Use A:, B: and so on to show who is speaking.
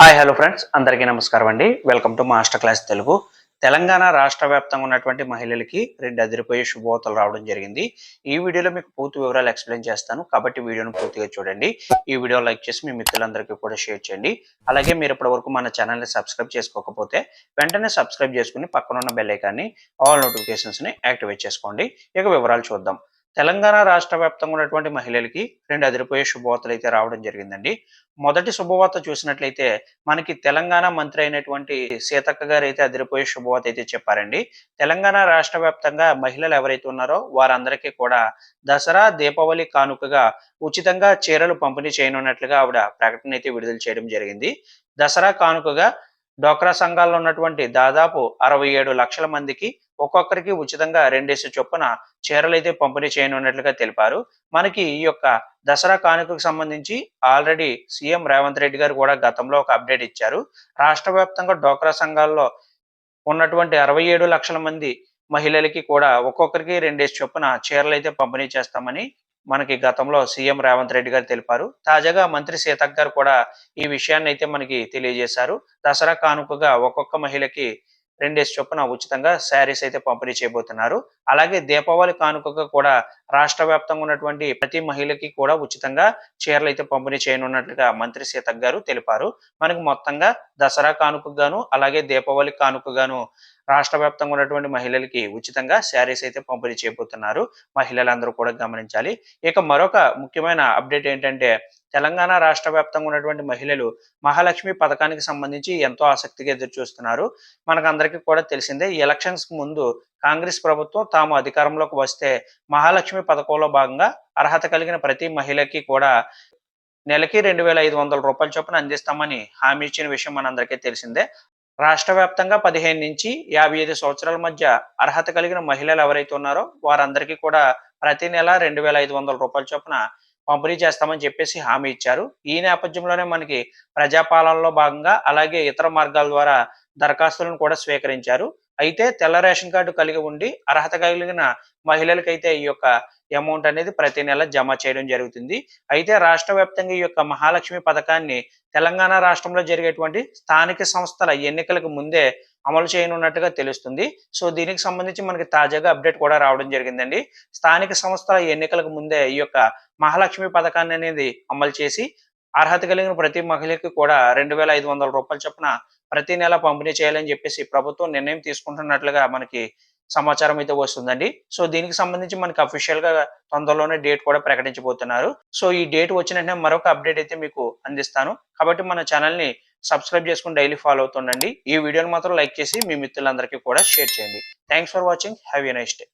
A: Hi hello friends. అందరికీ నమస్కారం అండి. Welcome to master class Telugu. Telangana రాష్ట్ర వ్యాప్తంగా ఉన్నటువంటి మహిళలకి రెండు అదిరిపోయే శుభవార్తలు రావడం జరిగింది. ఈ వీడియోలో మీకు పూర్తి వివరాలు ఎక్స్ప్లెయిన్ చేస్తాను. కాబట్టి వీడియోను పూర్తిగా చూడండి. ఈ వీడియో లైక్ చేసి మీ మిత్రులందరికీ కూడా షేర్ చేయండి. అలాగే మీరు ఇప్పటి వరకు మన ఛానల్ని సబ్స్క్రైబ్ చేసుకోకపోతే వెంటనే సబ్స్క్రైబ్ చేసుకుని పక్కన ఉన్న బెల్ ఐకాన్ని ఆల్ నోటిఫికేషన్స్ని యాక్టివేట్ చేసుకోండి. ఇక వివరాలు చూద్దాం. తెలంగాణ రాష్ట్ర వ్యాప్తంగా ఉన్నటువంటి మహిళలకి రెండు అదిరిపోయే శుభవార్తలు అయితే రావడం జరిగిందండి. మొదటి శుభవార్త చూసినట్లయితే మనకి తెలంగాణ మంత్రి అయినటువంటి సీతక్క గారు అయితే అదిరిపోయే శుభవార్త అయితే చెప్పారండి. తెలంగాణ రాష్ట్ర వ్యాప్తంగా మహిళలు ఎవరైతే ఉన్నారో వారందరికీ కూడా దసరా దీపావళి కానుకగా ఉచితంగా చీరలు పంపిణీ చేయనున్నట్లుగా ఆవిడ ప్రకటన అయితే విడుదల చేయడం జరిగింది. దసరా కానుకగా డోక్రా సంఘాల్లో ఉన్నటువంటి దాదాపు అరవై ఏడు లక్షల మందికి ఒక్కొక్కరికి ఉచితంగా రెండేసి చొప్పున చీరలు అయితే పంపిణీ చేయనున్నట్లుగా తెలిపారు. మనకి ఈ యొక్క దసరా కానుకకు సంబంధించి ఆల్రెడీ సీఎం రేవంత్ రెడ్డి గారు కూడా గతంలో ఒక అప్డేట్ ఇచ్చారు. రాష్ట్ర వ్యాప్తంగా డోక్రా సంఘాల్లో ఉన్నటువంటి అరవై ఏడు లక్షల మంది మహిళలకి కూడా ఒక్కొక్కరికి రెండేసి చొప్పున చీరలు అయితే పంపిణీ చేస్తామని మనకి గతంలో సీఎం రేవంత్ రెడ్డి గారు తెలిపారు. తాజాగా మంత్రి సీతక్ గారు కూడా ఈ విషయాన్ని అయితే మనకి తెలియజేశారు. దసరా కానుకగా ఒక్కొక్క మహిళకి రెండేసి చొప్పున ఉచితంగా శారీస్ అయితే పంపిణీ చేయబోతున్నారు. అలాగే దీపావళి కానుకగా కూడా రాష్ట్ర వ్యాప్తంగా ఉన్నటువంటి ప్రతి మహిళకి కూడా ఉచితంగా చీరలు అయితే పంపిణీ చేయనున్నట్లుగా మంత్రి సీతక్ గారు తెలిపారు. మనకు మొత్తంగా దసరా కానుకగాను అలాగే దీపావళి కానుకగాను రాష్ట్ర వ్యాప్తంగా ఉన్నటువంటి మహిళలకి ఉచితంగా శారీస్ అయితే పంపిణీ చేయబోతున్నారు. మహిళలందరూ కూడా గమనించాలి. ఇక మరొక ముఖ్యమైన అప్డేట్ ఏంటంటే తెలంగాణ రాష్ట్ర వ్యాప్తంగా ఉన్నటువంటి మహిళలు మహాలక్ష్మి పథకానికి సంబంధించి ఎంతో ఆసక్తిగా ఎదురు చూస్తున్నారు మనకందరికీ కూడా తెలిసిందే ఎలక్షన్స్ ముందు కాంగ్రెస్ ప్రభుత్వం తాము అధికారంలోకి వస్తే మహాలక్ష్మి పథకంలో భాగంగా అర్హత కలిగిన ప్రతి మహిళకి కూడా నెలకి రెండు వేల ఐదు వందల రూపాయల చొప్పున అందిస్తామని హామీ ఇచ్చిన విషయం మనందరికీ తెలిసిందే. రాష్ట్ర వ్యాప్తంగా పదిహేను నుంచి యాభై ఐదు సంవత్సరాల మధ్య అర్హత కలిగిన మహిళలు ఎవరైతే ఉన్నారో వారందరికీ కూడా ప్రతి నెల రెండు వేల ఐదు వందల రూపాయల చొప్పున పంపిణీ చేస్తామని చెప్పేసి హామీ ఇచ్చారు. ఈ నేపథ్యంలోనే మనకి ప్రజాపాలనలో భాగంగా అలాగే ఇతర మార్గాల ద్వారా దరఖాస్తులను కూడా స్వీకరించారు. అయితే తెల్ల రేషన్ కార్డు కలిగి ఉండి అర్హత కలిగిన మహిళలకైతే ఈ యొక్క అమౌంట్ అనేది ప్రతి నెల జమ చేయడం జరుగుతుంది. అయితే రాష్ట్ర వ్యాప్తంగా ఈ యొక్క మహాలక్ష్మి పథకాన్ని తెలంగాణ రాష్ట్రంలో జరిగేటువంటి స్థానిక సంస్థల ఎన్నికలకు ముందే అమలు చేయనున్నట్టుగా తెలుస్తుంది. సో దీనికి సంబంధించి మనకి తాజాగా అప్డేట్ కూడా రావడం జరిగిందండి. స్థానిక సంస్థల ఎన్నికలకు ముందే ఈ యొక్క మహాలక్ష్మి పథకాన్ని అనేది అమలు చేసి అర్హత కలిగిన ప్రతి మహిళకి కూడా రెండు వేల ఐదు వందల రూపాయల చొప్పున ప్రతి నెల పంపిణీ చేయాలని చెప్పేసి ప్రభుత్వం నిర్ణయం తీసుకుంటున్నట్లుగా మనకి సమాచారం అయితే వస్తుందండి. సో దీనికి సంబంధించి మనకి అఫీషియల్గా తొందరలోనే డేట్ కూడా ప్రకటించబోతున్నారు. సో ఈ డేట్ వచ్చిన వెంటనే మరొక అప్డేట్ అయితే మీకు అందిస్తాను. కాబట్టి మన ఛానల్ని సబ్స్క్రైబ్ చేసుకుని డైలీ ఫాలో అవుతుండండి. ఈ వీడియోని మాత్రం లైక్ చేసి మీ మిత్రులందరికీ కూడా షేర్ చేయండి. Thanks for watching have a nice day